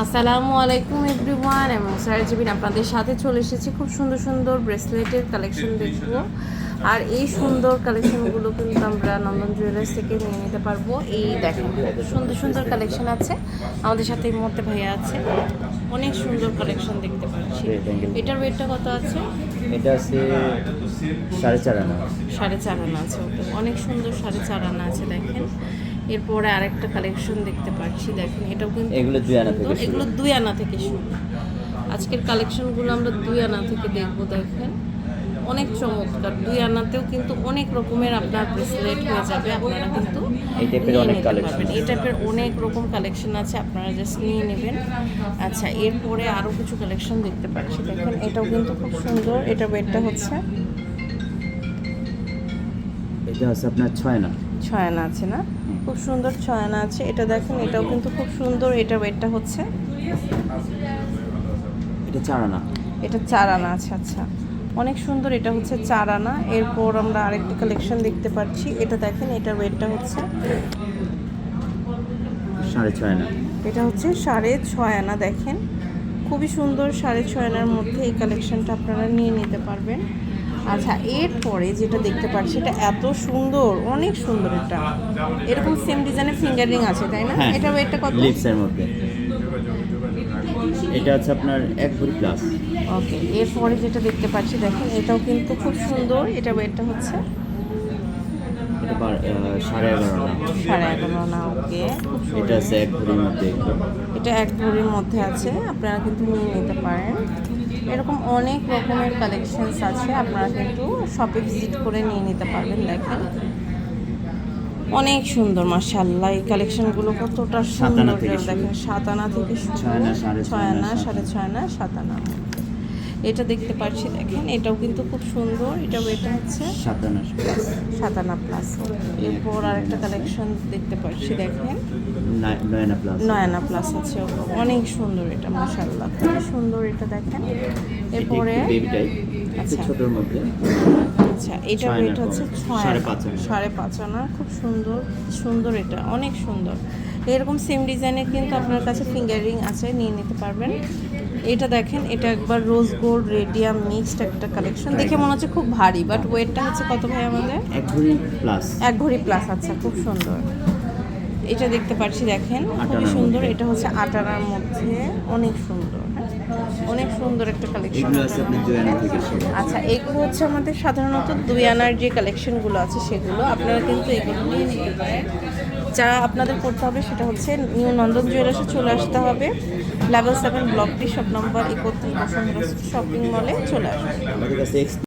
আসসালামু আলাইকুম এভরিওয়ান এবং সারাজিবিন আপনাদের সাথে চলে এসেছি। খুব সুন্দর সুন্দর ব্রেসলেটের কালেকশন দেখব। আর এই সুন্দর কালেকশনগুলো কিন্তু আমরা নন্দন জুয়েলার্স থেকে নিয়ে নিতে পারব। এই দেখেন সুন্দর সুন্দর কালেকশন আছে। আমাদের সাথে এই মুহূর্তে ভাইয়া আছে। অনেক সুন্দর কালেকশন দেখতে পাচ্ছি. এটার ওয়েটটা কত আছে? এটা আছে সাড়ে চার আনা। সাড়ে চার আনা আছে অনেক সুন্দর সাড়ে চার আনা আছে দেখেন। এরপরে আরেকটা কালেকশন দেখতে পাচ্ছি। দেখেন এটাও কিন্তু এগুলো দুই আনা থেকে শুরু। এগুলো দুই আনা থেকে শুরু। আজকের কালেকশনগুলো আমরা দুই আনা থেকে দেখব দেখেন। অনেক চমৎকার। দুই আনাতেও কিন্তু অনেক রকমের আপনার ব্রেসলেট হয়ে যাবে আপনারা কিন্তু এই টাইপের অনেক। আছে। এই টাইপের অনেক রকম কালেকশন আছে আপনারা জাস্ট নিয়ে নেবেন। আচ্ছা এরপরে আরও কিছু কালেকশন দেখতে পাচ্ছি। দেখেন এটাও কিন্তু খুব সুন্দর। এটা ওয়েটটা হচ্ছে? এটা আছে আপনার ছয় আনা। ছয় আনা আছে না? খুব সুন্দর ছয় আনা আছে। এটা দেখেন এটাও কিন্তু খুব সুন্দর। এটা ওয়েটটা হচ্ছে? এটা চার আনা এটা চার আনা আছে আচ্ছা। অনেক সুন্দর এটা হচ্ছে চার আনা এরপর আমরা আরেকটি কালেকশন দেখতে পাচ্ছি। এটা দেখেন এটার ওয়েটটা হচ্ছে? সাড়ে ছয় আনা এটা হচ্ছে সাড়ে ছয় আনা দেখেন। খুবই সুন্দর সাড়ে ছয় আনার মধ্যে এই কালেকশনটা আপনারা নিয়ে নিতে পারবেন। আচ্ছা এরপরে যেটা দেখতে পাচ্ছি এটা এত সুন্দর অনেক সুন্দর এটা। এরকম সেম ডিজাইনের ফিঙ্গার রিং আছে তাই না? হ্যাঁ এটা ওয়েটটা কত লিপসের মধ্যে। এটা আছে আপনার এক ভরি প্লাস ওকে এরপরে যেটা দেখতে পাচ্ছি দেখেন এটাও কিন্তু খুব সুন্দর এটা ওয়েটটা হচ্ছে এটা সাড়ে এগারো সাড়ে এগারো আনা ওকে। এটা আছে এক ভরির মধ্যে। এটা এক ভরির মধ্যে আছে আপনারা কিন্তু নিয়ে নিতে পারেন। এরকম অনেক রকমের কালেকশনস আছে আপনারা কিন্তু শপে ভিজিট করে নিয়ে নিতে পারবেন দেখেন। অনেক সুন্দর মার্শাল্লাহ এই কালেকশনগুলো কতটা সুন্দর দেখেন সাত আনা থেকে ছয় আনা, সাড়ে ছয় আনা সাত আনা। এটা দেখতে পাচ্ছি দেখেন এটাও কিন্তু খুব সুন্দর এটাও এটা হচ্ছে সাতানা প্লাস এরপর আরেকটা কালেকশন দেখতে পাচ্ছি দেখেন। নয়না প্লাস আছে। অনেক সুন্দর এটা মাশাল্লাহ খুবই সুন্দর এটা দেখেন। এরপরে আচ্ছা। ছোটোর মধ্যে। আচ্ছা এটা হচ্ছে ছয় সাড়ে পাঁচ আনা খুব সুন্দর সুন্দর এটা অনেক সুন্দর। এরকম সেম ডিজাইনের কিন্তু আপনার কাছে ফিঙ্গারিং আছে নিয়ে নিতে পারবেন। এটা দেখেন এটা একবার রোজ গোল্ড রেডিয়াম মিক্সড একটা কালেকশন দেখে মনে হচ্ছে খুব ভারী বাট ওয়েটটা হচ্ছে কত ভাই আমাদের? এক ভরি প্লাস এক ঘড়ি প্লাস আচ্ছা খুব সুন্দর। এটা দেখতে পাচ্ছি দেখেন খুবই সুন্দর। এটা হচ্ছে আটানার মধ্যে। অনেক সুন্দর? অনেক সুন্দর একটা কালেকশন আচ্ছা এগুলো হচ্ছে আমাদের সাধারণত দুই আনার যে কালেকশনগুলো আছে সেগুলো আপনারা কিন্তু এগুলো নিয়ে নিতে পারেন। যা আপনাদের করতে হবে সেটা হচ্ছে নিউ নন্দন জুয়েলার্সে চলে আসতে হবে। লেভেল সেভেন ব্লকটি শপ নম্বর একত্রিশ শপিং মলে চলে আসবে